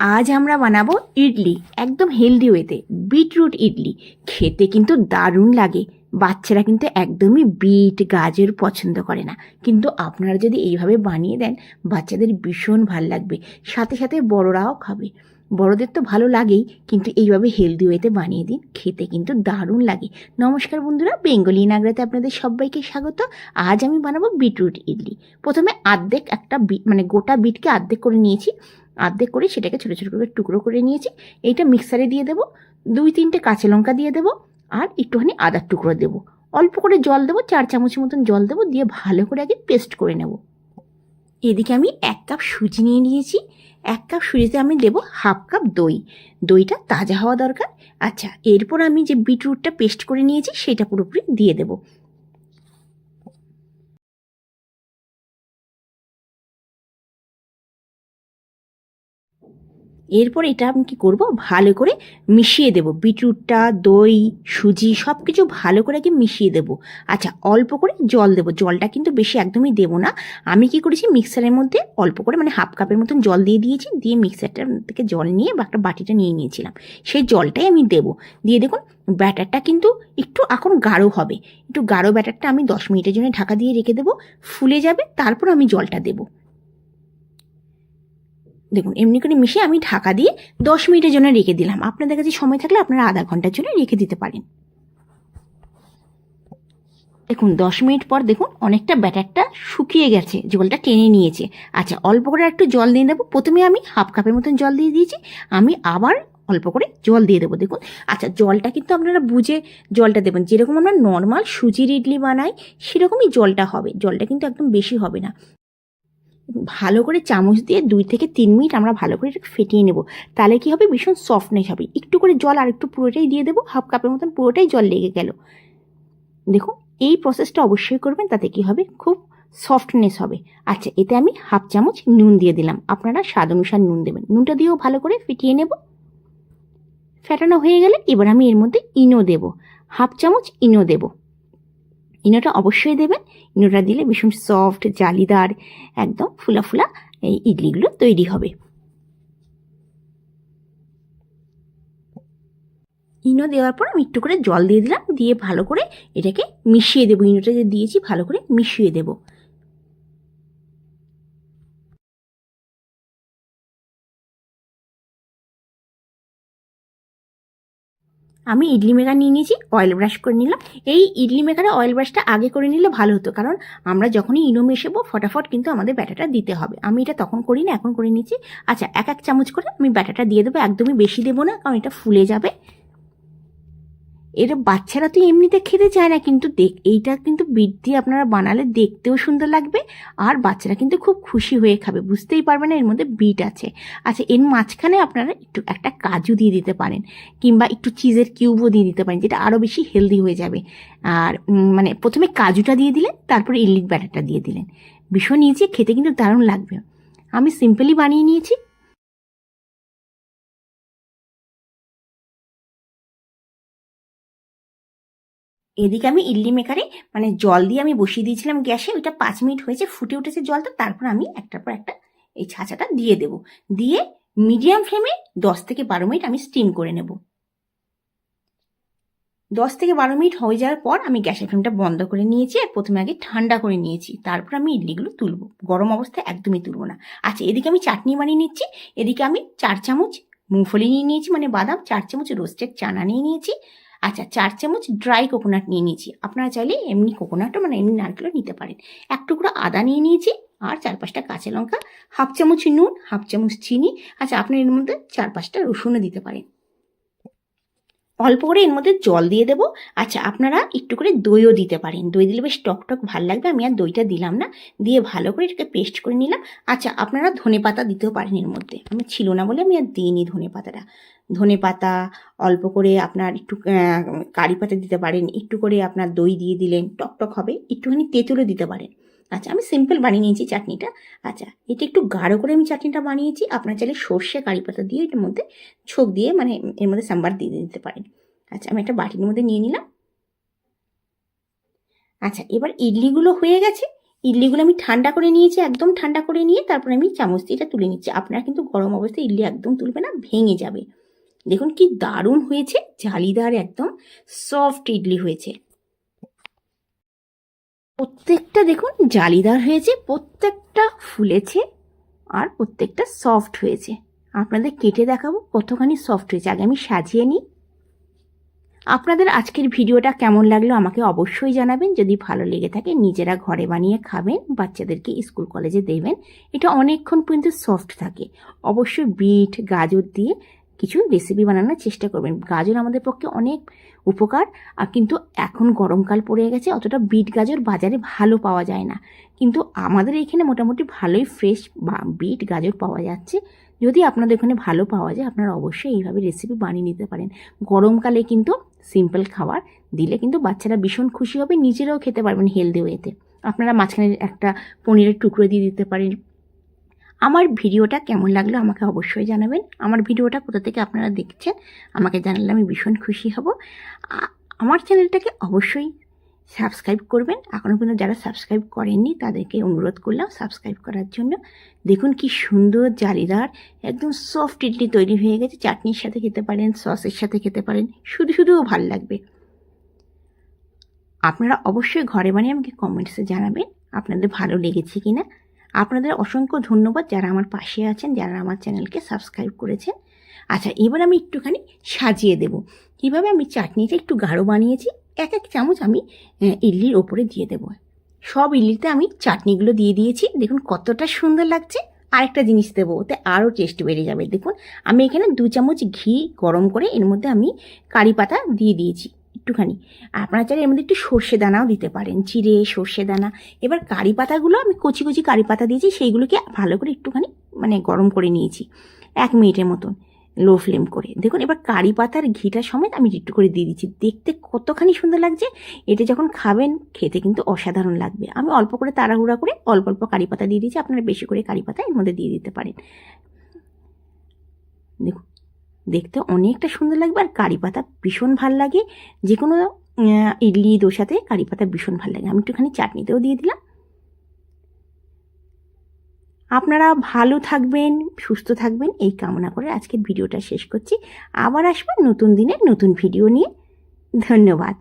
আজ আমরা বানাবো ইডলি, একদম হেলদি ওয়েতে বিটরুট ইডলি। খেতে কিন্তু দারুণ লাগে। বাচ্চারা কিন্তু একদমই বিট, গাজর পছন্দ করে না। কিন্তু আপনারা যদি এইভাবে বানিয়ে দেন, বাচ্চাদের ভীষণ ভালো লাগবে। সাথে সাথে বড়রাও খাবে। বড়দের তো ভালো লাগেই, কিন্তু এইভাবে হেলদি ওয়েতে বানিয়ে দিন, খেতে কিন্তু দারুণ লাগে। নমস্কার বন্ধুরা, বেঙ্গলি নাগরাতে আপনাদের সবাইকে স্বাগত। আজ আমি বানাবো বিটরুট ইডলি। প্রথমে আর্ধেক একটা বিট মানে গোটা বিটকে আর্ধেক করে নিয়েছি। আর্ধেক করে সেটাকে ছোটো ছোটো করে টুকরো করে নিয়েছি। এইটা মিক্সারে দিয়ে দেবো, দুই তিনটে কাঁচা লঙ্কা দিয়ে দেবো, আর একটুখানি আদার টুকরো দেবো। অল্প করে জল দেবো, চার চামচের মতন জল দেবো, দিয়ে ভালো করে আগে পেস্ট করে নেব। এদিকে আমি এক কাপ সুজি নিয়ে নিয়েছি। এক কাপ সুজিতে আমি দেবো হাফ কাপ দই। দইটা তাজা হওয়া দরকার। আচ্ছা এরপর আমি যে বিটরুটটা পেস্ট করে নিয়েছি, সেটা পুরোপুরি দিয়ে দেবো। এরপর এটা আমি কী করব? ভালো করে মিশিয়ে দেবো। বিটরুটটা, দই, সুজি সব কিছু ভালো করে আগে মিশিয়ে দেবো। আচ্ছা অল্প করে জল দেবো। জলটা কিন্তু বেশি একদমই দেবো না। আমি কি করেছি? মিক্সারের মধ্যে অল্প করে মানে হাফ কাপের মতন জল দিয়ে দিয়েছি। দিয়ে মিক্সারটার থেকে জল নিয়ে বা একটা বাটিটা নিয়ে নিয়েছিলাম। সেই জলটাই আমি দেবো। দিয়ে দেখুন, ব্যাটারটা কিন্তু একটু এখন গাঢ় হবে। একটু গাঢ় ব্যাটারটা আমি দশ মিনিটের জন্য ঢাকা দিয়ে রেখে দেবো। ফুলে যাবে, তারপর আমি জলটা দেবো। দেখুন, এমনি করে মিশিয়ে আমি ঢাকা দিয়ে দশ মিনিটের জন্য রেখে দিলাম। আপনাদের কাছে সময় থাকলে আপনারা আধা ঘণ্টার জন্য রেখে দিতে পারেন। দেখুন, দশ মিনিট পর দেখুন, অনেকটা ব্যাটারটা শুকিয়ে গেছে, জলটা টেনে নিয়েছে। আচ্ছা অল্প করে একটু জল দিয়ে দেবো। প্রথমে আমি হাফ কাপের মতন জল দিয়ে দিয়েছি। আমি আবার অল্প করে জল দিয়ে দেবো, দেখুন। আচ্ছা জলটা কিন্তু আপনারা বুঝে জলটা দেবেন। যেরকম আমরা নর্মাল সুজির ইডলি বানাই, সেরকমই জলটা হবে। জলটা কিন্তু একদম বেশি হবে না। ভালো করে চামচ দিয়ে দুই থেকে তিন মিনিট আমরা ভালো করে এটাকে ফেটিয়ে নেব। তাহলে কি হবে? ভীষণ সফটনেস হবে। একটু করে জল আর একটু পুরোটাই দিয়ে দেবো। হাফ কাপের মতন পুরোটাই জল লেগে গেল। দেখুন, এই প্রসেসটা অবশ্যই করবেন, তাতে কি হবে? খুব সফটনেস হবে। আচ্ছা এতে আমি হাফ চামচ নুন দিয়ে দিলাম। আপনারা স্বাদ অনুসার নুন দেবেন। নুনটা দিয়েও ভালো করে ফেটিয়ে নেব। ফেটানো হয়ে গেলে এবার আমি এর মধ্যে ইনো দেব। হাফ চামচ ইনো দেব। ইনোটা অবশ্যই দেবেন। ইনোটা দিলে ভীষণ সফট জালিদার, একদম ফুলা ফুলা এই ইডলিগুলো তৈরি হবে। ইনো দেওয়ার পর আমি একটু করে জল দিয়ে দিলাম, দিয়ে ভালো করে এটাকে মিশিয়ে দেবো। ইনোটা যে দিয়েছি ভালো করে মিশিয়ে দেবো। আমি ইডলি মেকার নিয়ে নিয়েছি অয়েল ব্রাশ করে নিলাম। এই ইডলি মেকারে অয়েল ব্রাশটা আগে করে নিলে ভালো হতো, কারণ আমরা যখনই ইনো মেশাবো, ফটাফট কিন্তু আমাদের ব্যাটাটা দিতে হবে। আমি এটা তখন করি না, এখন করে নিচ্ছি। আচ্ছা এক এক চামচ করে আমি ব্যাটাটা দিয়ে দেবো, একদমই বেশি দেবো না, কারণ এটা ফুলে যাবে। এর বাচ্চারা তো এমনিতে খেতে চায় না, কিন্তু দেখ, এইটা কিন্তু বিট দিয়ে আপনারা বানালে দেখতেও সুন্দর লাগবে আর বাচ্চারা কিন্তু খুব খুশি হয়ে খাবে, বুঝতেই পারবে না এর মধ্যে বিট আছে। আচ্ছা এর মাঝখানে আপনারা একটু একটা কাজু দিয়ে দিতে পারেন কিংবা একটু চিজের কিউবও দিয়ে দিতে পারেন, যেটা আরও বেশি হেলদি হয়ে যাবে। আর মানে প্রথমে কাজুটা দিয়ে দিলেন, তারপরে ইডলির ব্যাটারটা দিয়ে দিলেন। ভীষণ ইজি খেতে কিন্তু দারুণ লাগবে। আমি সিম্পলি বানিয়ে নিয়েছি এদিকে আমি ইডলি মেকারে মানে জল দিয়ে আমি বসিয়ে দিয়েছিলাম গ্যাসে, ওইটা পাঁচ মিনিট হয়েছে, ফুটে উঠেছে জলটা, তারপর আমি একটার পর একটা এই ছাঁচাটা দিয়ে দেব। দিয়ে মিডিয়াম ফ্লেমে দশ থেকে বারো মিনিট আমি স্টিম করে নেব। দশ থেকে বারো মিনিট হয়ে যাওয়ার পর আমি গ্যাসের ফ্লেমটা বন্ধ করে নিয়েছি আর প্রথমে আগে ঠান্ডা করে নিয়েছি, তারপর আমি ইডলিগুলো তুলবো। গরম অবস্থায় একদমই তুলবো না। আচ্ছা এদিকে আমি চাটনি বানিয়ে নিচ্ছি, এদিকে আমি চার চামচ মুংফলি নিয়ে নিয়েছি মানে বাদাম, চার চামচ রোস্টেড চানা নিয়ে নিয়েছি আচ্ছা চার চামচ ড্রাই কোকোনাট নিয়ে নিয়েছি। আপনারা চাইলে এমনি কোকোনাটও মানে এমনি নারকেলও নিতে পারেন। এক টুকরো আদা নিয়ে নিয়েছি আর চার পাঁচটা কাঁচা লঙ্কা, হাফ চামচ নুন, হাফ চামচ চিনি। আচ্ছা আপনি এর মধ্যে চার পাঁচটা রসুনও দিতে পারেন। অল্প করে এর মধ্যে জল দিয়ে দেবো। আচ্ছা আপনারা একটু করে দইও দিতে পারেন। দই দিলে বেশ টক টক ভালো লাগবে, আমি আর দইটা দিলাম না। দিয়ে ভালো করে এটাকে পেস্ট করে নিলাম। আচ্ছা আপনারা ধনে পাতা দিতেও পারেন এর মধ্যে। আমি ছিল না বলে আমি আর দিইনি ধনে পাতাটা। ধনে পাতা অল্প করে আপনার একটু কারি পাতা দিতে পারেন। একটু করে আপনার দই দিয়ে দিলেন, টক টক হবে। একটুখানি তেঁতুলও দিতে পারেন। আচ্ছা আমি সিম্পল বানিয়ে নিয়েছি চাটনিটা। আচ্ছা এটা একটু গাঢ় করে আমি চাটনিটা বানিয়েছি। আপনার চাইলে সর্ষে, কারি পাতা দিয়ে এটার মধ্যে ছোক দিয়ে মানে এর মধ্যে সাম্বার দিয়ে দিতে পারেন। আচ্ছা আমি একটা বাটির মধ্যে নিয়ে নিলাম। আচ্ছা এবার ইডলিগুলো হয়ে গেছে। ইডলিগুলো আমি ঠান্ডা করে নিয়েছি, একদম ঠান্ডা করে নিয়ে তারপরে আমি চামচ দিয়ে এটা তুলে নিচ্ছি। আপনারা কিন্তু গরম অবস্থায় ইডলি একদম তুলবে না, ভেঙে যাবে। দেখুন কি দারুণ হয়েছে, জালিদার একদম সফট ইডলি হয়েছে। প্রত্যেকটা দেখুন জালিদার হয়েছে, প্রত্যেকটা ফুলেছে আর প্রত্যেকটা সফট হয়েছে। আপনাদের কেটে দেখাবো কতখানি সফট হয়েছে। আগে আমি সাজিয়ে নিই। আপনাদের আজকের ভিডিওটা কেমন লাগল আমাকে অবশ্যই জানাবেন। যদি ভালো লেগে থাকে, নিজেরা ঘরে বানিয়ে খাবেন, বাচ্চাদেরকে স্কুল কলেজে দেবেন। এটা অনেকক্ষণ পর্যন্ত সফট থাকে। অবশ্যই বিট, গাজর দিয়ে কিছু রেসিপি বানানোর চেষ্টা করবেন। গাজর আমাদের পক্ষে অনেক উপকার, আর কিন্তু এখন গরমকাল পড়ে গেছে, অতটা বিট গাজর বাজারে ভালো পাওয়া যায় না। কিন্তু আমাদের এখানে মোটামুটি ভালোই ফ্রেশ বিট গাজর পাওয়া যাচ্ছে। যদি আপনাদের ওখানে ভালো পাওয়া যায়, আপনারা অবশ্যই এইভাবে রেসিপি বানিয়ে নিতে পারেন। গরমকালে কিন্তু সিম্পল খাবার দিলে কিন্তু বাচ্চারা ভীষণ খুশি হবে, নিজেরাও খেতে পারবেন হেলদি ওয়েতে আপনারা মাঝখানে একটা পনিরের টুকরো দিয়ে দিতে পারেন আমার ভিডিওটা কেমন লাগল আমাকে অবশ্যই জানাবেন। আমার ভিডিওটা কোথা থেকে আপনারা দেখছেন আমাকে জানালে আমি ভীষণ খুশি হব। আমার চ্যানেলটাকে অবশ্যই সাবস্ক্রাইব করবেন। এখনও পর্যন্ত যারা সাবস্ক্রাইব করেননি তাদেরকে অনুরোধ করলাম সাবস্ক্রাইব করার জন্য। দেখুন কি সুন্দর জালিদার, একদম সফট ইডলি তৈরি হয়ে গেছে। চাটনির সাথে খেতে পারেন, সসের সাথে খেতে পারেন, শুধু শুধুও ভালো লাগবে। আপনারা অবশ্যই ঘরে বানিয়ে আমাকে কমেন্টসে জানাবেন, আপনাদের ভালো লেগেছে কি না আপনাদের অসংখ্য ধন্যবাদ যারা আমার পাশে আছেন, যারা আমার চ্যানেলকে সাবস্ক্রাইব করেছেন। আচ্ছা এবার আমি একটুখানি সাজিয়ে দেব। কীভাবে আমি চাটনিটা একটু গাঢ় বানিয়েছি, এক এক চামচ আমি ইডলির ওপরে দিয়ে দেবো। সব ইডলিতে আমি চাটনিগুলো দিয়ে দিয়েছি। দেখুন কতটা সুন্দর লাগছে। আরেকটা জিনিস দেবো, ওতে আরও টেস্ট বেড়ে যাবে। দেখুন, আমি এখানে দু চামচ ঘি গরম করে এর মধ্যে আমি কারি পাতা দিয়ে দিয়েছি। একটুখানি। আপনারা চাইলে এর মধ্যে একটু সর্ষে দানাও দিতে পারেন। জিরে, সর্ষে দানা। এবার কারি পাতাগুলো আমি কচি কচি কারি পাতা দিয়েছি, সেইগুলোকে ভালো করে একটুখানি মানে গরম করে নিয়েছি। এক মিনিটের মতন, লো ফ্লেম করে। দেখুন, এবার কারি পাতার ঘিটা সমেত আমি একটু করে দিয়ে দিচ্ছি। দেখতে কতখানি সুন্দর লাগছে। এটা যখন খাবেন, খেতে কিন্তু অসাধারণ লাগবে। আমি অল্প করে তাড়াহুড়া করে অল্প অল্প কারি পাতা দিয়ে দিয়েছি। আপনারা বেশি করে কারি পাতা এর মধ্যে দিয়ে দিতে পারেন। দেখুন দেখতে অনেকটা সুন্দর লাগবে আর কারি পাতা ভীষণ ভালো লাগে। যে কোনো ইডলি, দোসাতে কারি পাতা ভীষণ ভালো লাগে। আমি একটুখানি চাটনিতেও দিয়ে দিলাম। আপনারা ভালো থাকবেন, সুস্থ থাকবেন, এই কামনা করে আজকের ভিডিওটা শেষ করছি। আবার আসবেন নতুন দিনের নতুন ভিডিও নিয়ে। ধন্যবাদ।